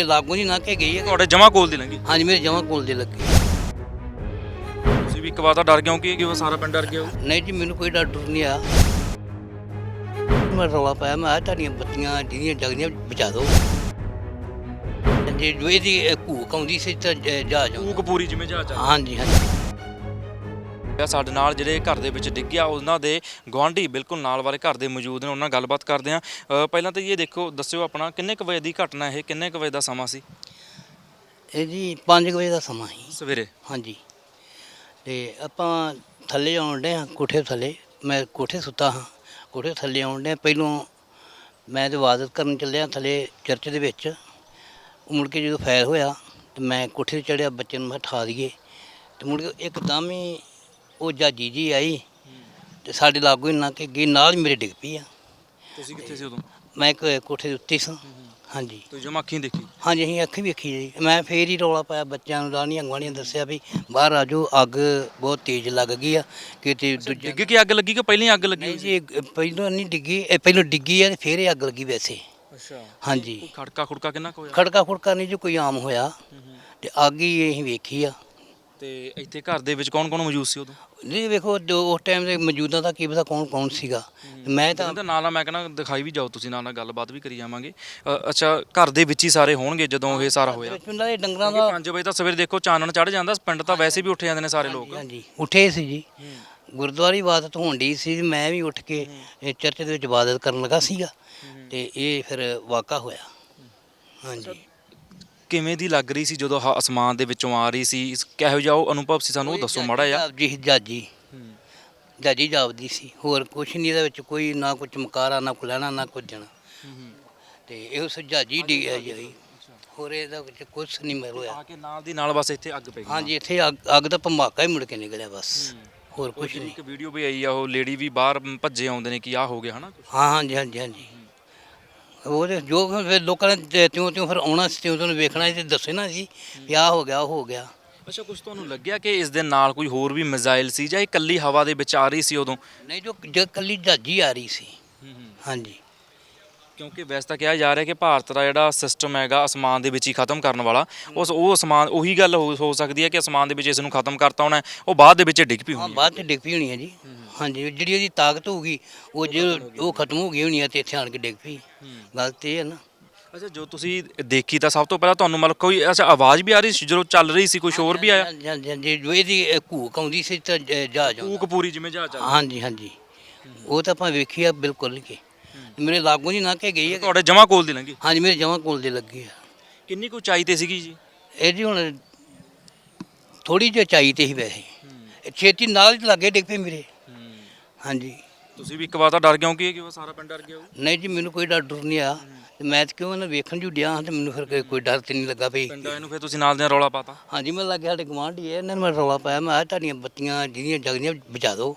ਮੇਰੇ ਲਾਗੋਂ ਦੀ ਲੰਘ ਕੇ ਗਈ ਹੈ। ਤੁਹਾਡੇ ਜਮਾ ਕੋਲ ਦੀ ਲੰਗੀ ਹਾਂਜੀ ਮੇਰੇ ਜਮਾਂ ਕੋਲ ਦੇ ਲੱਗੇ। ਤੁਸੀਂ ਵੀ ਇੱਕ ਵਾਰ ਤਾਂ ਡਰ ਗਏ ਹੋ ਕਿ ਉਹ ਸਾਰਾ ਪਿੰਡ ਡਰ ਗਿਆ ਹੋਊ। ਨਹੀਂ ਜੀ ਮੈਨੂੰ ਕੋਈ ਡਰ ਨਹੀਂ ਆ ਮੈਂ ਰੌਲਾ ਪਾਇਆ ਮੈਂ ਆ ਤੁਹਾਡੀਆਂ ਬੱਤੀਆਂ ਜਿਹੜੀਆਂ ਜਗਦੀਆਂ ਬਚਾ ਦਿਓ। ਜੇ ਜੋ ਇਹਦੀ ਇਹ ਘੂਕ ਆਉਂਦੀ ਸੀ ਤਾਂ ਜ- ਜਹਾਜ਼ ਆਉਂਦਾ। ਕੂਕ ਪੂਰੀ ਜਿਵੇਂ ਜਾ ਹਾਂਜੀ ਹਾਂਜੀ। ਸਾਡੇ ਨਾਲ ਜਿਹੜੇ ਘਰ ਦੇ ਵਿੱਚ ਡਿੱਗਿਆ ਉਹਨਾਂ ਦੇ ਗਵਾਂਢੀ ਬਿਲਕੁਲ ਨਾਲ ਵਾਲੇ ਘਰ ਦੇ ਮੌਜੂਦ ਨੇ ਉਹਨਾਂ ਨਾਲ ਗੱਲਬਾਤ ਕਰਦੇ ਆ ਪਹਿਲਾਂ ਤਾਂ ਇਹ ਦੇਖੋ ਦੱਸਿਓ ਆਪਣਾ ਕਿੰਨੇ ਕੁ ਵਜੇ ਦੀ ਘਟਨਾ ਇਹ ਕਿੰਨੇ ਕੁ ਵਜੇ ਦਾ ਸਮਾਂ ਸੀ? ਇਹ ਜੀ 5 ਵਜੇ ਦਾ ਸਮਾਂ ਸੀ। ਸਵੇਰੇ? ਹਾਂਜੀ। ਤੇ ਆਪਾਂ ਥੱਲੇ ਆਉਣ ਡੇ ਹਾਂ ਕੋਠੇ ਥੱਲੇ। ਮੈਂ ਕੋਠੇ ਸੁੱਤਾ ਹਾਂ ਕੋਠੇ ਥੱਲੇ ਆਉਣ ਡੇ ਪਹਿਲੋਂ ਮੈਂ ਤੇ ਇਬਾਦਤ ਕਰਨ ਚੱਲਿਆ ਥੱਲੇ ਚਰਚ ਦੇ ਵਿੱਚ। ਮੁੜ ਕੇ ਜਦੋਂ ਫੈਰ ਹੋਇਆ ਤੇ ਮੈਂ ਕੋਠੇ ਤੇ ਚੜਿਆ ਬੱਚੇ ਨੂੰ ਮੈਂ ਠਾ ਦਈਏ। ਤੇ ਮੁੜ ਕੇ ਇੱਕਦਮ ਹੀ ਉਹ ਜਾਜੀ ਜੀ ਆਈ ਤੇ ਸਾਡੇ ਲਾਗੋਂ ਹੀ ਕੇ ਗਈ ਨਾਲ ਹੀ ਮੇਰੇ ਡਿੱਗ ਪਈ ਆ। ਤੁਸੀਂ ਕਿੱਥੇ ਸੀ ਉਦੋਂ? ਮੈਂ ਇੱਕ ਕੋਠੇ ਦੇ ਉੱਤੇ ਸਾਂ। ਹਾਂਜੀ। ਤੁਸੀਂ ਜਮਾ ਅੱਖੀਂ ਦੇਖੀ? ਹਾਂਜੀ ਅਸੀਂ ਅੱਖੀ ਵੇਖੀ ਜੀ। ਮੈਂ ਫੇਰ ਹੀ ਰੌਲਾ ਪਾਇਆ ਬੱਚਿਆਂ ਨੂੰ ਰਾਣੀਆਂ ਗਵਾਣੀਆਂ ਦੱਸਿਆ ਵੀ ਬਾਹਰ ਆਜੋ ਅੱਗ ਬਹੁਤ ਤੇਜ਼ ਲੱਗ ਗਈ ਆ। ਕਿਤੇ ਦੂਜੇ ਡਿੱਗ ਕੇ ਅੱਗ ਲੱਗੀ ਕਿ ਪਹਿਲਾਂ ਹੀ ਅੱਗ ਲੱਗੀ ਨਹੀਂ ਜੀ ਇਹ ਪਹਿਲਾਂ ਨਹੀਂ ਡਿੱਗੀ ਇਹ ਪਹਿਲਾਂ ਡਿੱਗੀ ਆ ਤੇ ਫੇਰ ਇਹ ਅੱਗ ਲੱਗੀ ਵੈਸੇ। ਅੱਛਾ। ਹਾਂਜੀ। ਖੜਕਾ ਖੁੜਕਾ ਕਿੰਨਾ ਕੁ ਹੋਇਆ? ਖੜਕਾ ਖੁੜਕਾ ਨਹੀਂ ਜੀ ਕੋਈ ਆਮ ਹੋਇਆ। ਤੇ ਅੱਗ ਹੀ ਅਸੀਂ ਵੇਖੀ ਆ। ਤੇ ਇੱਥੇ ਘਰ ਦੇ ਵਿੱਚ ਕੌਣ ਕੌਣ ਮੌਜੂਦ ਸੀ ਉਦੋਂ? ਨਹੀਂ ਵੇਖੋ ਜੋ ਉਸ ਟਾਈਮ ਦੇ ਮੌਜੂਦਾ ਦਾ ਕੀ ਪਤਾ ਕੌਣ ਕੌਣ ਸੀਗਾ ਮੈਂ ਤਾਂ ਤਾਂ ਨਾਲ ਨਾਲ ਮੈਂ ਕਹਿੰਦਾ ਦਿਖਾਈ ਵੀ ਜਾਓ ਤੁਸੀਂ ਨਾਲ ਨਾਲ ਗੱਲਬਾਤ ਵੀ ਕਰੀ ਜਾਵਾਂਗੇ। ਅ, ਅੱਛਾ ਘਰ ਦੇ ਵਿੱਚ ਹੀ ਸਾਰੇ ਹੋਣਗੇ ਜਦੋਂ ਇਹ ਸਾਰਾ ਹੋਇਆ? ਉਹਨਾਂ ਦੇ ਡੰਗਰਾਂ ਦਾ 5 ਵਜੇ ਤਾਂ ਸਵੇਰੇ ਦੇਖੋ ਚਾਨਣ ਚੜ ਜਾਂਦਾ ਪਿੰਡ ਤਾਂ ਵੈਸੇ ਵੀ ਉੱਠ ਜਾਂਦੇ ਨੇ ਸਾਰੇ ਲੋਕ। ਹਾਂਜੀ ਉੱਠੇ ਸੀ ਜੀ। ਗੁਰਦੁਆਰੇ ਇਬਾਦਤ ਹੋਣ ਡਈ ਸੀ ਮੈਂ ਵੀ ਉੱਠ ਕੇ ਇਹ ਚਰਚ ਦੇ ਵਿੱਚ ਇਬਾਦਤ ਕਰਨ ਲੱਗਾ ਸੀਗਾ ਤੇ ਇਹ ਫਿਰ ਵਾਕਾ ਹੋਇਆ। ਹਾਂਜੀ। ਕਿਵੇਂ ਦੀ ਲੱਗ ਰਹੀ ਸੀ ਜਦੋਂ ਹ- ਅਸਮਾਨ ਦੇ ਵਿੱਚੋਂ ਆ ਰਹੀ ਸੀ? ਇਸ- ਕਿਹੋ ਜਿਹਾ ਉਹ ਅਨੁਭਵ ਸੀ ਸਾਨੂੰ? ਉਹ ਦੱਸੋ ਮਾੜਾ ਜਿਹਾ। ਜੀ ਜਾਜੀ। ਜਾਜੀ ਜਾਪਦੀ ਸੀ। ਹੋਰ ਕੁਛ ਨਹੀਂ ਇਹਦੇ ਵਿੱਚ ਕੋਈ ਨਾ ਕੋਈ ਚਮਕਾਰਾ ਨਾ ਕੋਈ ਲੈਣਾ ਨਾ ਕੁਝ ਦੇਣਾ। ਤੇ ਇਹੋ ਸਜਾਜੀ ਡੀ ਹੈ ਜੀ ਹੋਰ ਇਹਦਾ ਵਿੱਚ ਕੁਛ ਨਹੀਂ ਮਿਲ ਹੋਇਆ ਆ ਕੇ ਨਾਲ ਦੀ ਨਾਲ ਬਸ ਇੱਥੇ ਅੱਗ ਪੈ ਗਈ। ਹਾਂਜੀ ਇੱਥੇ ਅੱਗ ਅੱਗ ਦਾ ਭਮਾਕਾ ਹੀ ਮੁੜ ਕੇ ਨਿਕਲਿਆ ਬਸ। ਹੋਰ ਕੁਛ ਨਹੀਂ। ਇੱਕ ਵੀਡੀਓ ਵੀ ਆਈ ਆ ਉਹ ਲੇਡੀ ਵੀ ਬਾਹਰ ਭੱਜੇ ਆਉਂਦੇ ਨੇ ਕਿ ਆ ਹੋ ਗਿਆ ਹਨਾ ਹਾਂ ਹਾਂਜੀ ਹਾਂਜੀ ਹਾਂਜੀ। ਉਹ ਤੇ ਜੋ ਫਿਰ ਲੋਕਾਂ ਨੇ ਤਿਉਂ ਤਿਉਂ ਫਿਰ ਆਉਣਾ ਸੀ ਤਿਉਂ ਤਿਉਂ ਵੇਖਣਾ ਸੀ ਤੇ ਦੱਸੇ ਨਾ ਸੀ ਵੀ ਆਹ ਹੋ ਗਿਆ ਉਹ ਹੋ ਗਿਆ। ਅੱਛਾ ਕੁਝ ਤੁਹਾਨੂੰ ਲੱਗਿਆ ਕਿ ਇਸ ਦੇ ਨਾਲ ਕੋਈ ਹੋਰ ਵੀ ਮਿਜ਼ਾਈਲ ਸੀ ਜਾਂ ਇਹ ਇਕੱਲੀ ਹਵਾ ਦੇ ਵਿੱਚ ਆ ਰਹੀ ਸੀ ਉਦੋਂ? ਨਹੀਂ ਜੋ ਜੋ ਕੱਲੀ ਜਾਜੀ ਆ ਰਹੀ ਸੀ। ਹਾਂਜੀ। ਕਿਉਂਕਿ ਵੈਸੇ ਤਾਂ ਕਿਹਾ ਜਾ ਰਿਹਾ ਕਿ ਭਾਰਤ ਦਾ ਜਿਹੜਾ ਸਿਸਟਮ ਹੈਗਾ ਅਸਮਾਨ ਦੇ ਵਿੱਚ ਹੀ ਖਤਮ ਕਰਨ ਵਾਲਾ ਉਸ ਉਹ ਅਸਮਾਨ ਉਹੀ ਗੱਲ ਹੋ ਹੋ ਸਕਦੀ ਹੈ ਕਿ ਅਸਮਾਨ ਦੇ ਵਿੱਚ ਇਸ ਨੂੰ ਖਤਮ ਕਰਤਾ ਹੋਣਾ ਹੈ, ਉਹ ਬਾਅਦ ਦੇ ਵਿੱਚ ਡਿੱਗ ਪਈ ਹਾਂ ਹੋਣੀ ਹੈ। ਬਾਅਦ ਚ ਡਿੱਗ ਪਈ ਹੋਣੀ ਹੈ ਜੀ। ਹਾਂਜੀ ਜਿਹੜੀ ਉਹਦੀ ਤਾਕਤ ਹੋਊਗੀ ਉਹ ਜੇ ਉਹ ਖਤਮ ਹੋ ਗਈ ਹੋਣੀ ਹੈ ਤੇ ਇੱਥੇ ਆਣ ਕੇ ਡਿੱਗ ਪਈ। ਗੱਲ ਤੇ ਇਹ ਹੈ ਨਾ। ਅੱਛਾ ਜੋ ਤੁਸੀਂ ਦੇਖੀ ਤਾਂ ਸਭ ਤੋਂ ਪਹਿਲਾਂ ਤੁਹਾਨੂੰ ਮਤਲਬ ਕੋਈ ਅੱਛਾ ਆਵਾਜ਼ ਵੀ ਆ ਰਹੀ ਸੀ ਜਦੋਂ ਚੱਲ ਰਹੀ ਸੀ ਕੋਈ ਸ਼ੋਰ ਵੀ ਆਇਆ? ਹਾਂਜੀ, ਹਾਂਜੀ ਹਾਂਜੀ ਜੋ ਇਹਦੀ ਇਹ ਘੂਕ ਆਉਂਦੀ ਸੀ ਤਾਂ ਜ- ਜਹਾਜ਼ ਆਉਂਦਾ। ਕੂਕ ਪੂਰੀ ਜਿਵੇਂ ਜਹਾਜ਼ ਚੱਲ ਹਾਂਜੀ ਹਾਂਜੀ। ਉਹ ਤਾਂ ਆਪਾਂ ਵੇਖੀ ਆ ਬਿਲਕੁਲ ਕਿ। ਮੇਰੇ ਲਾਗੋਂ ਦੀ ਲੰਘ ਕੇ ਗਈ ਹੈ ਤੁਹਾਡੇ ਜਮਾ ਕੋਲ ਦੀ ਲੰਗੀ ਹਾਂਜੀ ਮੇਰੇ ਜਮਾਂ ਕੋਲ ਦੇ ਲੱਗੀ ਆ। ਕਿੰਨੀ ਕੁ ਉਚਾਈ ਤੇ ਸੀਗੀ ਜੀ? ਇਹ ਜੀ ਹੁਣ ਥੋੜੀ ਜਿਹੀ ਚਾਈ ਤੇ ਹੀ ਵੈਸੇ। ਛੇਤੀ ਨਾਲ ਹੀ ਲੱਗੇ ਡਿੱਗ ਪਏ ਮੇਰੇ। ਹਾਂਜੀ। ਤੁਸੀਂ ਵੀ ਇੱਕ ਵਾਰ ਤਾਂ ਡਰ ਗਏ ਹੋ ਕਿ ਕਿ ਉਹ ਸਾਰਾ ਪਿੰਡ ਡਰ ਗਿਆ ਹੋਊ? ਨਹੀਂ ਜੀ ਮੈਨੂੰ ਕੋਈ ਡਰ ਡਰ ਨਹੀਂ ਆ। ਤੇ ਮੈਂ ਤਾਂ ਕਿਉਂ ਨਾ ਵੇਖਣ ਜੂ ਡਿਆ ਹਾਂ ਤੇ ਮੈਨੂੰ ਫਿਰ ਕੋਈ- ਕੋਈ ਡਰ ਤੇ ਨਹੀਂ ਲੱਗਾ ਪਈ ਪਿੰਡ ਨੂੰ ਫਿਰ ਤੁਸੀਂ ਨਾਲ ਦੇ ਰੌਲਾ ਪਾਤਾ? ਹਾਂਜੀ ਮੈਂ ਲੱਗਿਆ ਸਾਡੇ ਗਵਾਂਢੀ ਹੈ ਇਹਨਾਂ ਨੇ ਮੈਂ ਰੌਲਾ ਪਾਇਆ। ਮੈਂ ਆ ਤੁਹਾਡੀਆਂ ਬੱਤੀਆਂ ਜਿਹੜੀਆਂ ਜਗਦੀਆਂ ਬਚਾ ਦਿਓ।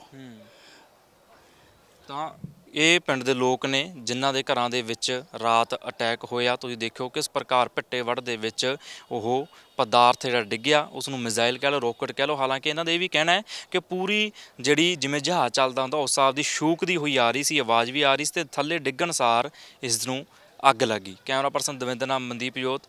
ਤਾਂ ਇਹ ਪਿੰਡ ਦੇ ਲੋਕ ਨੇ ਜਿਨ੍ਹਾਂ ਦੇ ਘਰਾਂ ਦੇ ਵਿੱਚ ਰਾਤ ਅਟੈਕ ਹੋਇਆ। ਤੁਸੀਂ ਦੇਖਿਓ ਕਿਸ ਪ੍ਰਕਾਰ ਭਿੱਟੇ ਵੜ ਦੇ ਵਿੱਚ ਉਹ ਪਦਾਰਥ ਜਿਹੜਾ ਡਿੱਗਿਆ ਉਸ ਨੂੰ ਮਿਜ਼ਾਈਲ ਕਹਿ ਲਓ, ਰੋਕਟ ਕਹਿ ਲਓ। ਹਾਲਾਂਕਿ ਇਹਨਾਂ ਦਾ ਇਹ ਵੀ ਕਹਿਣਾ ਹੈ ਕਿ ਪੂਰੀ ਜਿਹੜੀ ਜਿਵੇਂ ਜਹਾਜ਼ ਚੱਲਦਾ ਹੁੰਦਾ, ਉਸ ਹਿਸਾਬ ਦੀ ਸ਼ੂਕਦੀ ਹੋਈ ਆ ਰਹੀ ਸੀ, ਆਵਾਜ਼ ਵੀ ਆ ਰਹੀ ਸੀ ਤੇ ਥੱਲੇ ਡਿੱਗਣ ਸਾਰ ਇਸ ਨੂੰ ਅੱਗ ਲੱਗੀ। ਕੈਮਰਾ ਪਰਸਨ ਦਵਿੰਦਰ ਨਾਮ ਮਨਦੀਪ ਜੋਤ